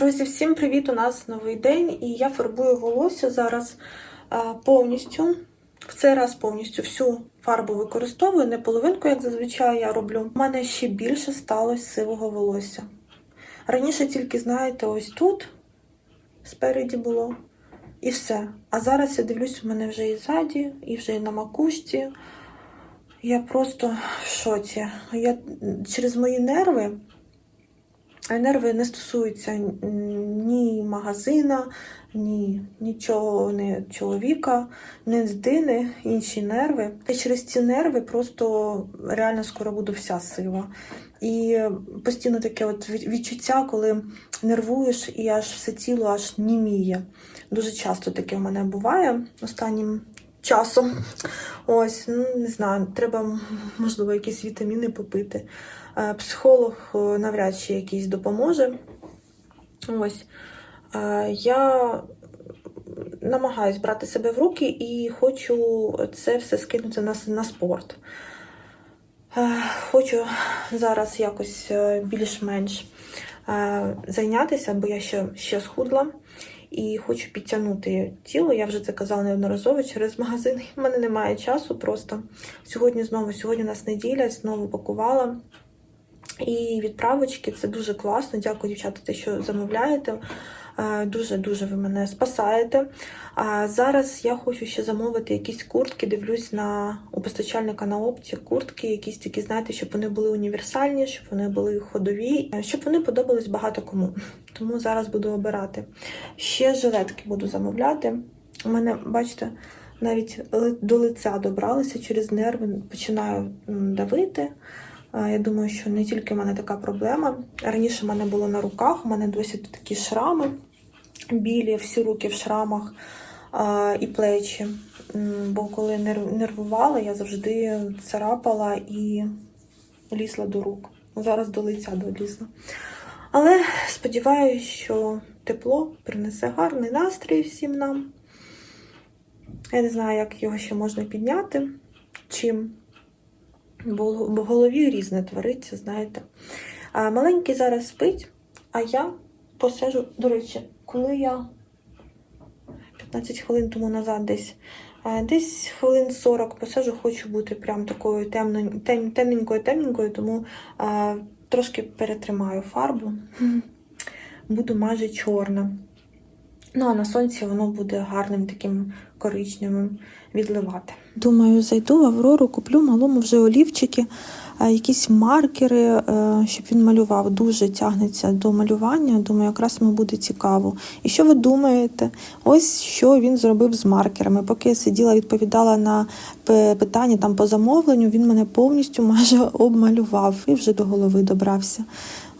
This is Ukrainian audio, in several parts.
Друзі, всім привіт! У нас новий день, і я фарбую волосся зараз повністю. В цей раз повністю всю фарбу використовую, не половинку, як зазвичай я роблю. У мене ще більше сталося сивого волосся. Раніше тільки, знаєте, ось тут спереді було. І все. А зараз я дивлюсь, у мене вже і ззаді, і вже і на макушці. Я просто в шоці. Я через мої нерви. Нерви не стосуються ні магазина, ні нічого, не чоловіка, не дитини, інші нерви. І через ці нерви просто реально скоро буду вся сива. І постійно таке от відчуття, коли нервуєш і аж все тіло аж німіє. Дуже часто таке в мене буває останнім часом. Ось, ну не знаю, треба, можливо, якісь вітаміни попити. Е, Психолог е, навряд чи якийсь допоможе. Ось. Е, Я намагаюсь брати себе в руки і хочу це все скинути на, на спорт. Хочу зараз якось більш-менш зайнятися, бо я ще, ще схудла і хочу підтягнути тіло. Я вже це казала неодноразово через магазин. У мене немає часу просто. Сьогодні знову, сьогодні у нас неділя, знову пакувала. І відправочки це дуже класно. Дякую, дівчата, що замовляєте. Дуже-дуже ви мене спасаєте. А зараз я хочу ще замовити якісь куртки. Дивлюсь на у постачальника на опті куртки, якісь такі, знаєте, щоб вони були універсальні, щоб вони були ходові, щоб вони подобались багато кому. Тому зараз буду обирати. Ще жилетки буду замовляти. У мене, бачите, навіть до лиця добралися через нерви, починаю давити. Я думаю, що не тільки в мене така проблема. Раніше в мене було на руках, у мене досі такі шрами білі, всі руки в шрамах і плечі. Бо коли нервувала, я завжди царапала і лізла до рук. Зараз до лиця долізла. Але сподіваюся, що тепло принесе гарний настрій всім нам. Я не знаю, як його ще можна підняти. Чим. Бо в голові різне твориться, знаєте. А Маленький зараз спить, а я посижу, до речі, коли я 15 хвилин тому назад десь десь хвилин 40 посижу, хочу бути прям такою темненькою, тем, темненькою, темненькою, тому а, трошки перетримаю фарбу. Буду майже чорна. Ну, а на сонці воно буде гарним таким коричневим відливати. Думаю, зайду в Аврору, куплю малому вже олівчики, якісь маркери, щоб він малював. Дуже тягнеться до малювання. Думаю, якраз йому буде цікаво. І що ви думаєте? Ось що він зробив з маркерами. Поки я сиділа, відповідала на питання там по замовленню, він мене повністю майже обмалював і вже до голови добрався.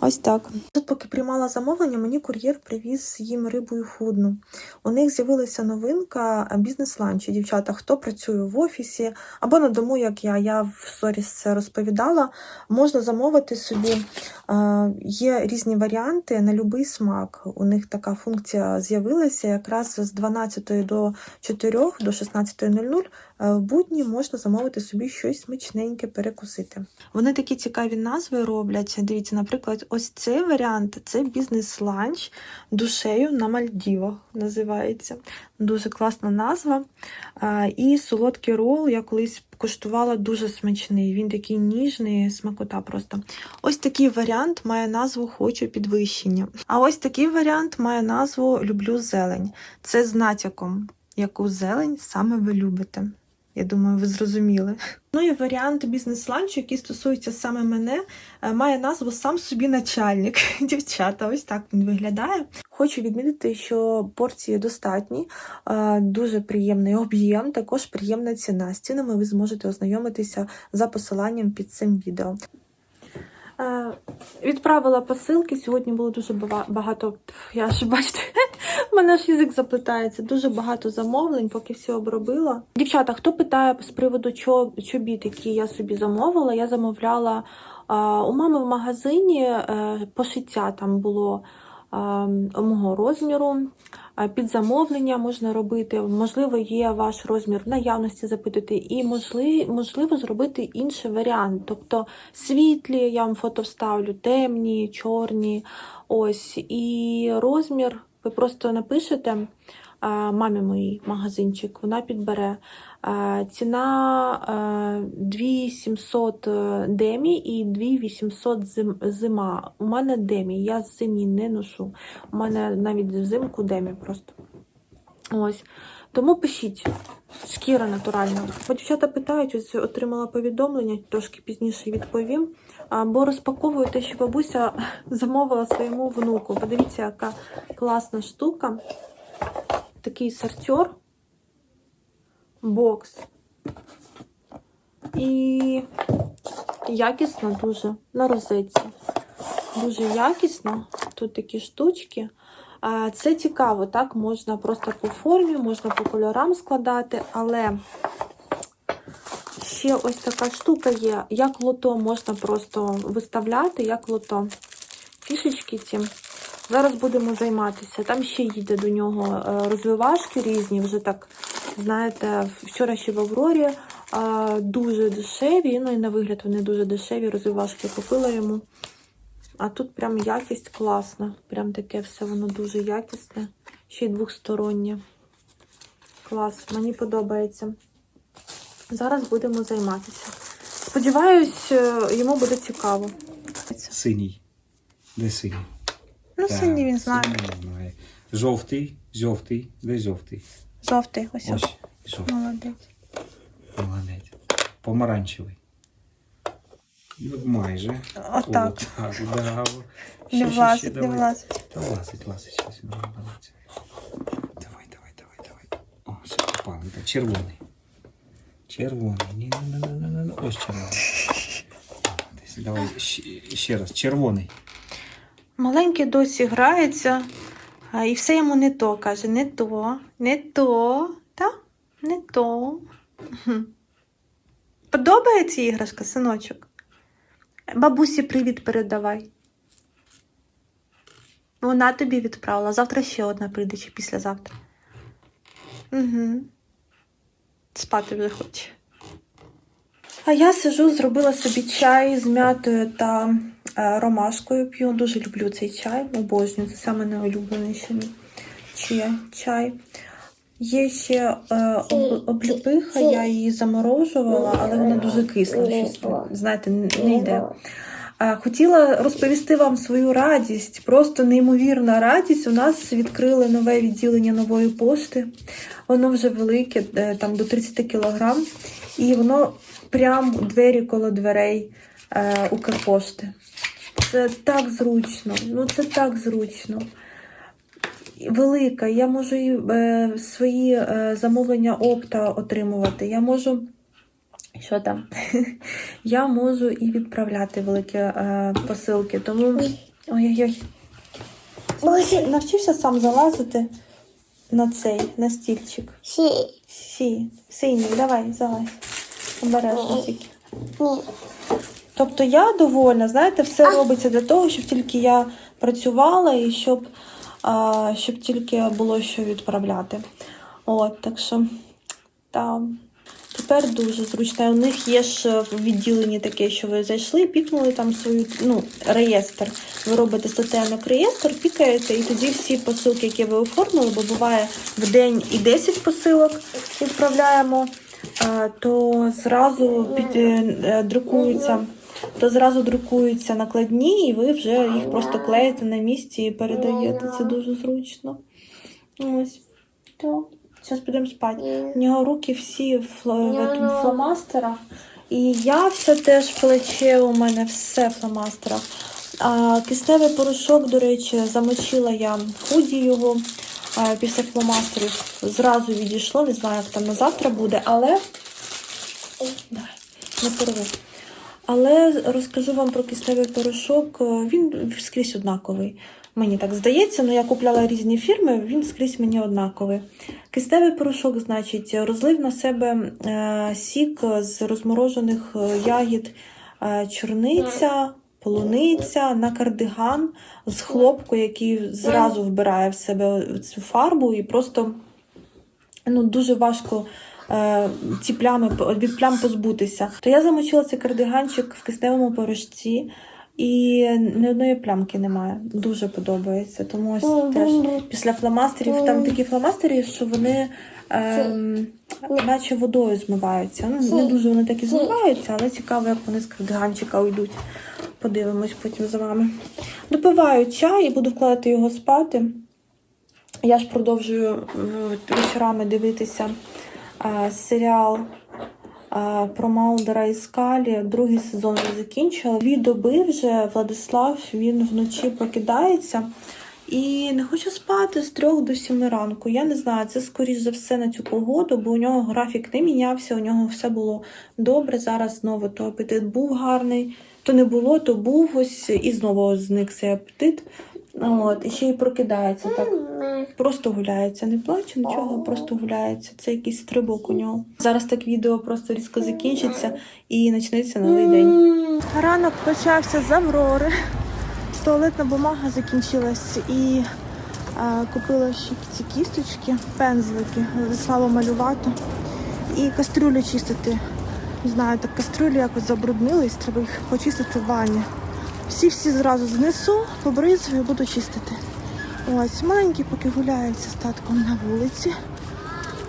Ось так. Тут, поки приймала замовлення, мені кур'єр привіз їм рибу і худну. У них з'явилася новинка бізнес-ланчі. Дівчата, хто працює в офісі або на дому, як я, я в сторіс це розповідала. Можна замовити собі. Є різні варіанти на будь-який смак. У них така функція з'явилася якраз з 12 до 4 до 16.00 в будні можна замовити собі щось смачненьке перекусити. Вони такі цікаві назви роблять. Дивіться, наприклад, ось цей варіант це бізнес-ланч душею на Мальдівах. Називається. Дуже класна назва. І солодкий рол я колись куштувала дуже смачний. Він такий ніжний, смакота просто. Ось такий варіант має назву Хочу підвищення. А ось такий варіант має назву Люблю зелень. Це з натяком, яку зелень саме ви любите. Я думаю, ви зрозуміли. Ну і варіант бізнес-ланчу, який стосується саме мене, має назву Сам собі начальник. Дівчата, ось так він виглядає. Хочу відмітити, що порції достатні, дуже приємний об'єм, також приємна ціна. З цінами ви зможете ознайомитися за посиланням під цим відео. Відправила посилки. Сьогодні було дуже багато. Я ж бачите, в мене ж язик заплетається. Дуже багато замовлень, поки все обробила. Дівчата, хто питає з приводу чобіт, які я собі замовила, я замовляла у мами в магазині е, пошиття там було мого розміру. Під замовлення можна робити. Можливо, є ваш розмір в наявності запитати, і можливо, зробити інший варіант. Тобто світлі, я вам фото вставлю, темні, чорні. Ось, і розмір ви просто напишете мамі моїй магазинчик, вона підбере. Ціна 2700 демі і 2800 зима. У мене демі, я зимні не ношу. У мене навіть взимку демі просто. Ось. Тому пишіть. Шкіра натуральна. Бо дівчата питають, ось отримала повідомлення, трошки пізніше відповім. Бо розпаковую те, що бабуся замовила своєму внуку. Подивіться, яка класна штука. Такий сортер. Бокс. І якісно дуже на розетці. Дуже якісно. Тут такі штучки. Це цікаво, так? Можна просто по формі, можна по кольорам складати, але ще ось така штука є. Як лото можна просто виставляти, як лото. Фішечки ці. Зараз будемо займатися. Там ще їде до нього е, розвивашки різні, вже так, знаєте, вчора ще в Аврорі е, дуже дешеві, ну і на вигляд вони дуже дешеві, розвивашки купила йому. А тут прям якість класна. Прям таке все воно дуже якісне. Ще й двохстороннє. Клас, мені подобається. Зараз будемо займатися. Сподіваюсь, е, йому буде цікаво. Синій. Де синій? Ну, Так, синій він знає. синій знає. Жовтий, жовтий, де жовтий? Жовтий, ось. Ось, жовтий. Молодець. Молодець. Помаранчевий. Ну, майже. Отак. О, так, да. Не Ще, ще, ще, влазить, не давай. влазить. Та влазить, влазить, щось не влазить. Давай, давай, давай, давай. О, все попали. Так, червоний. Червоний. Ні, ні, ні, ні, ні, ні. Ось червоний. Десь, Давай ще, ще раз. Червоний. Маленький досі грається, і все йому не то. Каже, не то, не то, та? Не то. Подобається іграшка, синочок? Бабусі привіт передавай. Вона тобі відправила. Завтра ще одна прийде чи післязавтра. Угу. Спати вже хоче. А я сижу, зробила собі чай з м'ятою та ромашкою п'ю. Дуже люблю цей чай, обожнюю. Це саме найулюбленіший чай. Є ще е, обліпиха, я її заморожувала, але вона дуже кисла. Щось, знаєте, не йде. Е, Хотіла розповісти вам свою радість, просто неймовірна радість. У нас відкрили нове відділення нової пошти. Воно вже велике, е, там до 30 кілограм, і воно прямо двері коло дверей е, Укрпошти. Це так зручно. Ну це так зручно. Велика. Я можу і е, свої е, замовлення опта отримувати. Я можу. Що там? Я можу і відправляти великі е, посилки. Тому. Ой-ой-ой. Навчився сам залазити на цей, на стільчик. Сі, синій, давай, залазь. Обережно тільки. Тобто я довольна, знаєте, все робиться для того, щоб тільки я працювала і щоб, а, щоб тільки було що відправляти. От, так що там. Тепер дуже зручно. У них є ж в відділенні таке, що ви зайшли, пікнули там свою ну, реєстр. Ви робите статейник реєстр, пікаєте, і тоді всі посилки, які ви оформили, бо буває в день і 10 посилок відправляємо, е, то зразу під, е, е, друкуються. То зразу друкуються накладні, і ви вже їх просто клеїте на місці і передаєте. Це дуже зручно. Ось. Так. Зараз підемо спати. У нього руки всі в, фло- фломастерах. І я все теж плече, у мене все в фломастерах. А, кисневий порошок, до речі, замочила я худі його а, після фломастерів. Зразу відійшло, не знаю, як там на завтра буде, але. Давай, не порву. Але розкажу вам про кисневий порошок. Він скрізь однаковий. Мені так здається, але я купляла різні фірми, він скрізь мені однаковий. Кисневий порошок, значить, розлив на себе е, сік з розморожених е, ягід, е, чорниця, полуниця на кардиган з хлопку, який зразу вбирає в себе цю фарбу, і просто ну, дуже важко ці плями від плям позбутися. То я замочила цей кардиганчик в кисневому порошці. І ні одної плямки немає. Дуже подобається. Тому ось теж після фломастерів там такі фломастери, що вони ем, наче водою змиваються. Ну, не дуже вони так і змиваються, але цікаво, як вони з кардиганчика уйдуть. Подивимось потім з вами. Допиваю чай і буду вкладати його спати. Я ж продовжую е, вечорами дивитися е, серіал про Малдера і Скалі. Другий сезон вже закінчила. Дві доби вже Владислав він вночі прокидається і не хоче спати з трьох до сіми ранку. Я не знаю, це скоріш за все на цю погоду, бо у нього графік не мінявся, у нього все було добре. Зараз знову то апетит був гарний, то не було, то був ось і знову зник цей апетит. От, і ще й прокидається так. Просто гуляється, не плаче, нічого, просто гуляється. Це якийсь стрибок у нього. Зараз так відео просто різко закінчиться і почнеться новий день. Ранок почався з Аврори. Туалетна бумага закінчилась і а, купила ще ці кісточки, пензлики, Владислава малювати і кастрюлю чистити. Не знаю, так кастрюлю якось забруднились, треба їх почистити в ванні. Всі-всі зразу знесу, побризую і буду чистити. Ось маленький поки гуляється з татком на вулиці.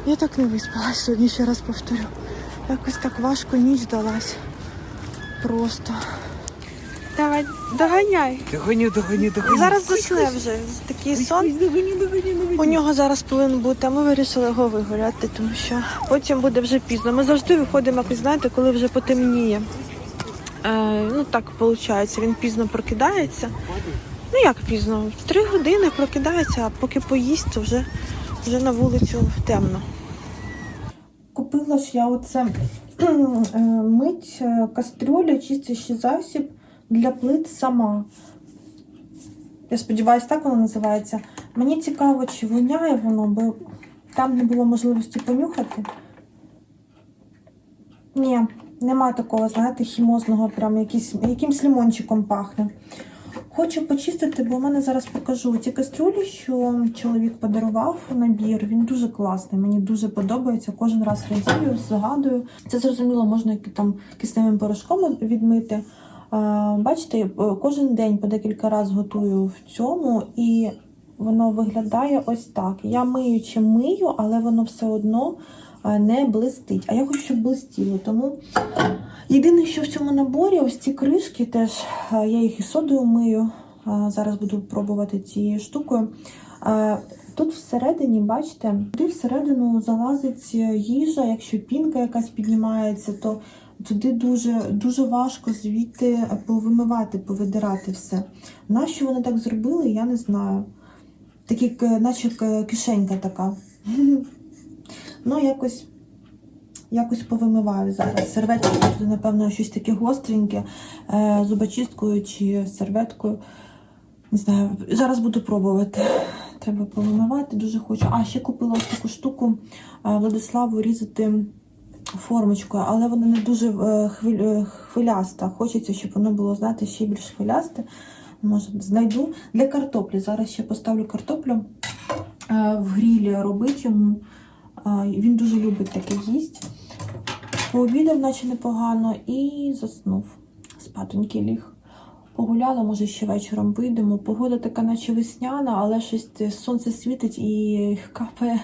Я так не виспалась сьогодні, ще раз повторю. Якось так важко ніч далась. Просто. Давай, доганяй. Догоню, догоню, догоню. Зараз засне вже. Такий сон. Догоню, догоню, У нього зараз повинен бути, а ми вирішили його вигуляти, тому що потім буде вже пізно. Ми завжди виходимо, якось, знаєте, коли вже потемніє. Е, ну так виходить, він пізно прокидається. Ну як пізно? Три години прокидається, а поки поїсть, то вже, вже на вулицю темно. Купила ж я оце е, мить е, кастрюля, чистящий засіб для плит сама. Я сподіваюся, так воно називається. Мені цікаво, чи воняє воно, бо там не було можливості понюхати. Ні, нема такого, знаєте, хімозного, прям якийсь, якимсь лимончиком пахне. Хочу почистити, бо в мене зараз покажу ці кастрюлі, що чоловік подарував набір. Він дуже класний, мені дуже подобається. Кожен раз радію, згадую. Це зрозуміло, можна там кисневим порошком відмити. Бачите, е, кожен день по декілька разів готую в цьому, і воно виглядає ось так. Я мию чи мию, але воно все одно не блистить. А я хочу, щоб блистіло. Тому єдине, що в цьому наборі, ось ці кришки теж я їх і содою мию. Зараз буду пробувати цією штукою. Тут всередині, бачите, туди всередину залазить їжа, якщо пінка якась піднімається, то туди дуже, дуже важко звідти повимивати, повидирати все. Нащо вони так зробили, я не знаю. Такі, наче кишенька така. Ну, якось, якось повимиваю зараз. Серветкою, буде, напевно, щось таке гостреньке, е, зубочисткою чи серветкою. Не знаю, зараз буду пробувати. Треба повимивати, дуже хочу. А, ще купила ось таку штуку е, Владиславу різати формочкою, але вона не дуже е, хвиляста. Хочеться, щоб воно було, знаєте, ще більш хвилясте. Може, знайду для картоплі. Зараз ще поставлю картоплю в грілі робити йому. Е, Він дуже любить таке їсть. Пообідав, наче непогано, і заснув. Спатонький ліг. Погуляла, може, ще вечором вийдемо. Погода така, наче весняна, але щось сонце світить і капає.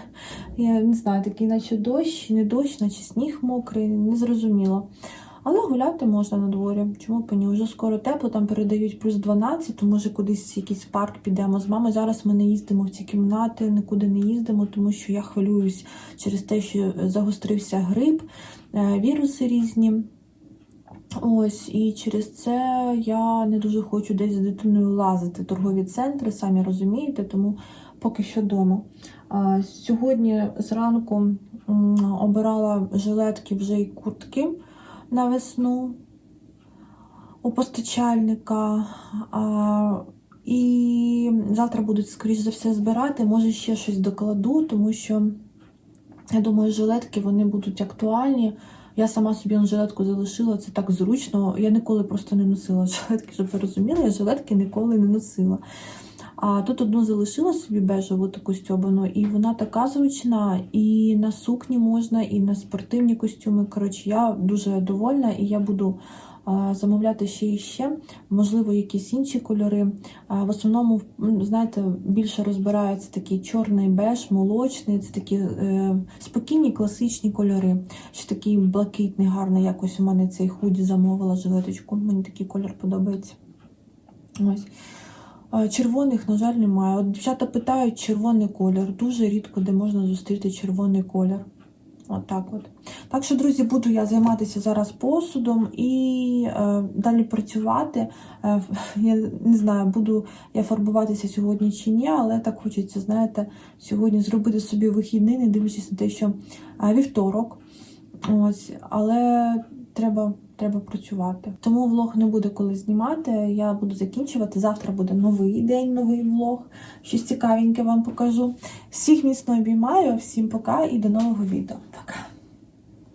Я не знаю, такий, наче дощ, не дощ, наче сніг мокрий, незрозуміло. Але гуляти можна на дворі. Чому і ні? Вже скоро тепло, там передають плюс 12, то може кудись якийсь парк підемо з мамою. Зараз ми не їздимо в ці кімнати, нікуди не їздимо, тому що я хвилююсь через те, що загострився грип, е, віруси різні. Ось, і через це я не дуже хочу десь з дитиною лазити. Торгові центри, самі розумієте, тому поки що вдома. Сьогодні зранку обирала жилетки вже й куртки на весну у постачальника. І завтра будуть, скоріш за все, збирати. Може, ще щось докладу, тому що я думаю, жилетки вони будуть актуальні. Я сама собі жилетку залишила, це так зручно. Я ніколи просто не носила жилетки, щоб ви розуміли, я жилетки ніколи не носила. А тут одну залишила собі бежеву таку стьобану, і вона така зручна, і на сукні можна, і на спортивні костюми. Коротше, я дуже довольна, і я буду замовляти ще і ще, можливо, якісь інші кольори. В основному, знаєте, більше розбирається такий чорний беж, молочний, це такі е, спокійні класичні кольори. Ще такий блакитний, гарний, якось у мене цей худі замовила жилеточку. Мені такий колір подобається. Ось. А, Червоних, на жаль, немає. От дівчата питають червоний колір. Дуже рідко де можна зустріти червоний колір. От так от. Так що, друзі, буду я займатися зараз посудом і е, далі працювати. Е, я не знаю, буду я фарбуватися сьогодні чи ні, але так хочеться, знаєте, сьогодні зробити собі вихідний, не дивлячись на те, що е, вівторок. Ось, але треба, треба працювати. Тому влог не буде коли знімати. Я буду закінчувати. Завтра буде новий день, новий влог. Щось цікавеньке вам покажу. Всіх міцно обіймаю, всім пока і до нового відео. Пока.